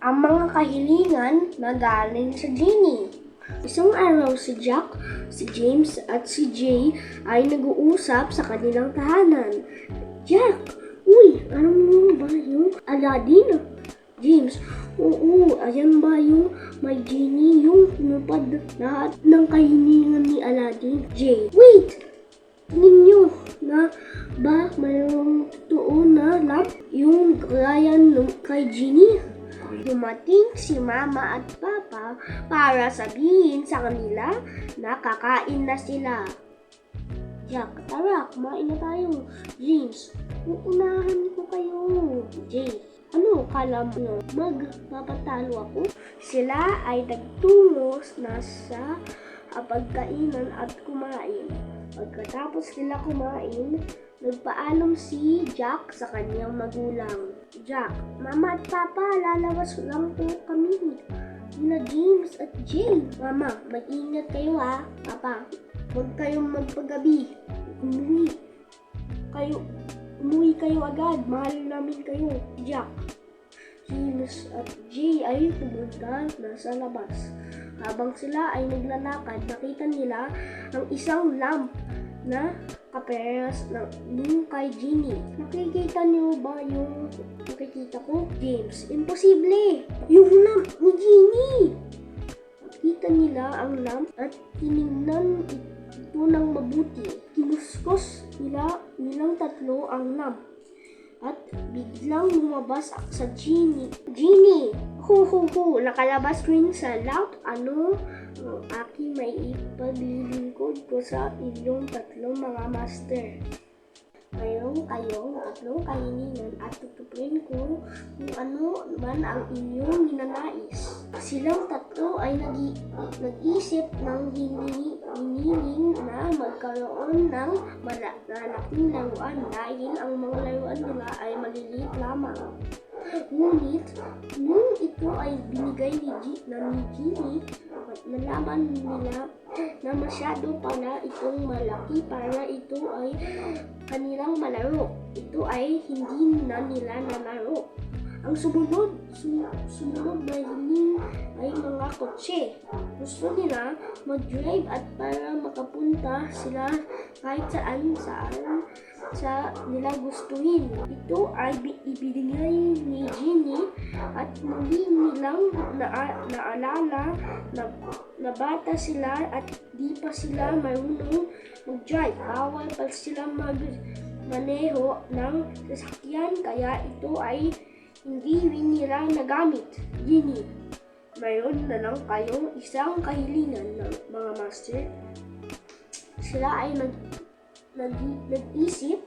ang mga kahilingan na galing sa Genie. Isang araw si Jack, si James at si Jay ay nag-uusap sa kanilang tahanan. Jack, uy, alam mo ba yung Aladdin? James, oo, ayan ba yung may genie yung pinupad lahat ng kahilingan ni Aladdin? Jay, wait! Tingin nyo na ba mayroong totoo na lamp yung nung kay Genie? Dumating si Mama at Papa para sabihin sa kanila na kakain na sila. Jack, tara, kumain na tayo. James, uunahan ko kayo. Jay, ano, kala mo magpapatalo ako? Sila ay nagtungo na sa pagkainan at kumain. Pagkatapos nila kumain, nagpaalam si Jack sa kanyang magulang. Jack, Mama at Papa, lalabas lang po kami. Nila James at Jay. Mama, mag-ingat kayo ha. Papa, huwag kayong magpagabi. Umuwi. Kayo, umuwi kayo agad. Mahal namin kayo. Jack, James at Jay ay pumunta na sa labas. Habang sila ay naglalakad, nakita nila ang isang lamp na kaperas ng yung kay Genie. Nakikita niyo ba yung nakikita ko? James, imposible! Yung lamp ni Genie! Nakita nila ang lamp at tinignan ito ng mabuti. Kinuskos nila nilang tatlo ang lamp at biglang lumabas sa Genie. Genie! Hu hu hu! Nakalabas rin sa lamp. Ano ang aking may ipaglilingkod ko sa inyong tatlong mga master. Mayroon kayong tatlong kahiningan at tutupuin ko kung ano man ang inyong ninanais. Silang tatlo ay nag nag-isip ng hini hiniling na magkaroon ng malalaking laruan dahil ang mga laruan nila ay maliliit lamang. Ngunit, nung ito ay binigay ni G na ni at nalaman nila na masyado pala itong malaki para ito ay kanilang malaro. Ito ay hindi na nila nalaro. Ang sumunod, su- sumunod na hiling ay mga kotse. Gusto nila mag-drive at para makapunta sila kahit saan saan sa nila gustuhin. Ito ay bi- ibinigay ni Ginny at muli nilang naa- naalala na, na bata sila at di pa sila marunong mag-drive. Bawal pa sila mag maneho ng sasakyan kaya ito ay hindi rin nila nagamit. Ginny, mayroon na lang kayong isang kahilingan ng mga master. Sila ay nag, nag, nag-isip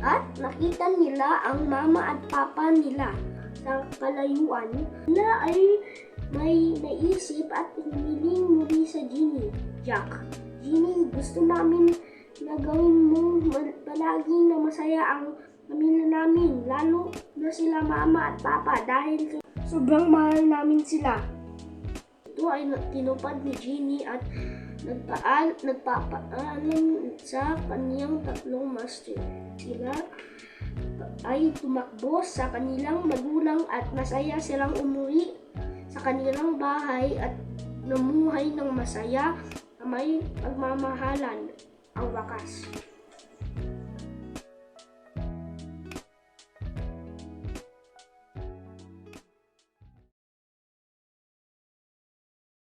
at nakita nila ang mama at papa nila sa kalayuan na ay may naisip at humiling muli sa Ginny. Jack, Ginny, gusto namin na gawin mo mal- palagi na masaya ang pamilya namin, lalo na sila mama at papa dahil sobrang mahal namin sila. Ay tinupad ni Ginny at nagpaal, nagpapaalam sa kaniyang tatlong master. Sila ay tumakbo sa kanilang magulang at masaya silang umuwi sa kanilang bahay at namuhay ng masaya na may pagmamahalan ang wakas.